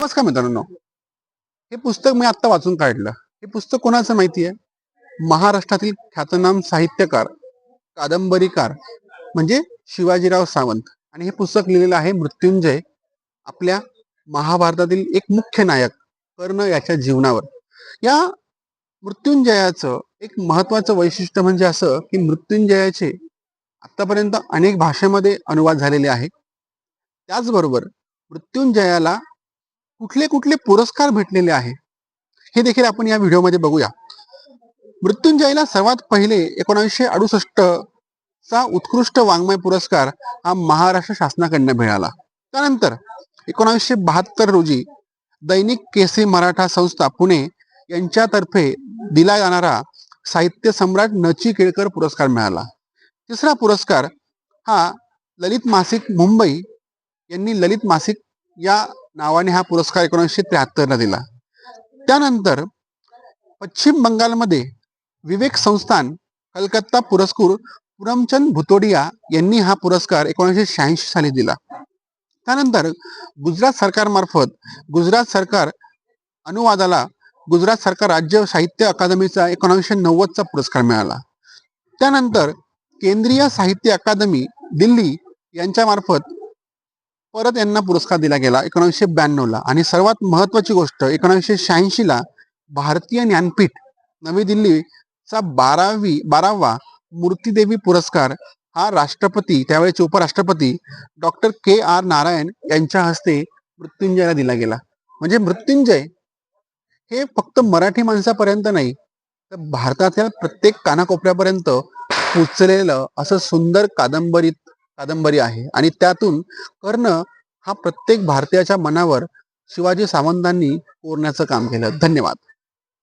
नमस्कार मित्रांनो. हे पुस्तक मी आत्ता वाचून काढलं. हे पुस्तक कोणाचं माहिती आहे? महाराष्ट्रातील ख्यातनाम साहित्यकार कादंबरीकार म्हणजे शिवाजीराव सावंत. आणि हे पुस्तक लिहिलेलं आहे मृत्युंजय आपल्या महाभारतातील एक मुख्य नायक कर्ण याच्या जीवनावर. या मृत्युंजयाचं एक महत्वाचं वैशिष्ट्य म्हणजे असं की मृत्युंजयाचे आतापर्यंत अनेक भाषेमध्ये अनुवाद झालेले आहे. त्याचबरोबर मृत्युंजयाला कुठले कुठले पुरस्कार भेटलेले आहे? हे देखील आपण या व्हिडिओमध्ये बघूया. मृत्युंजयला सर्वात पहिले एकोणावीसशे अडुसष्ट चा उत्कृष्ट वाङ्मय पुरस्कार हा महाराष्ट्र शासनाकडनं मिळाला. त्यानंतर एकोणावीसशे बहात्तर रोजी दैनिक केसरी मराठा संस्था पुणे यांच्यातर्फे दिला जाणारा साहित्य सम्राट नची केळकर पुरस्कार मिळाला. तिसरा पुरस्कार हा ललित मासिक मुंबई यांनी ललित मासिक या नावाने हा पुरस्कार एकोणीसशे त्र्याहत्तरला दिला. त्यानंतर पश्चिम बंगालमध्ये विवेक संस्थान कलकत्ता पुरस्कृत पुरमचंद भुतोडिया यांनी हा पुरस्कार एकोणीसशे शहाऐंशी साली दिला. त्यानंतर गुजरात सरकारमार्फत गुजरात सरकार अनुवादाला गुजरात सरकार राज्य साहित्य अकादमीचा एकोणीसशे नव्वदचा पुरस्कार मिळाला. त्यानंतर केंद्रीय साहित्य अकादमी दिल्ली यांच्यामार्फत परत यांना पुरस्कार दिला गेला एकोणीसशे ब्याण्णवला. आणि सर्वात महत्वाची गोष्ट एकोणीसशे शहाऐंशीला भारतीय ज्ञानपीठ नवी दिल्लीचा बारावी बारावा मूर्तिदेवी पुरस्कार हा राष्ट्रपती त्यावेळेचे उपराष्ट्रपती डॉक्टर के आर नारायण यांच्या हस्ते मृत्युंजयला दिला गेला. म्हणजे मृत्युंजय हे फक्त मराठी माणसापर्यंत नाही तर भारतातल्या प्रत्येक कानाकोपऱ्यापर्यंत पोचलेलं असं सुंदर कादंबरीत कादंबरी आहे. आणि त्यातून कर्ण हा प्रत्येक भारतीयाच्या मनावर शिवाजी सावंतांनी कोरण्याचं काम केलं. धन्यवाद.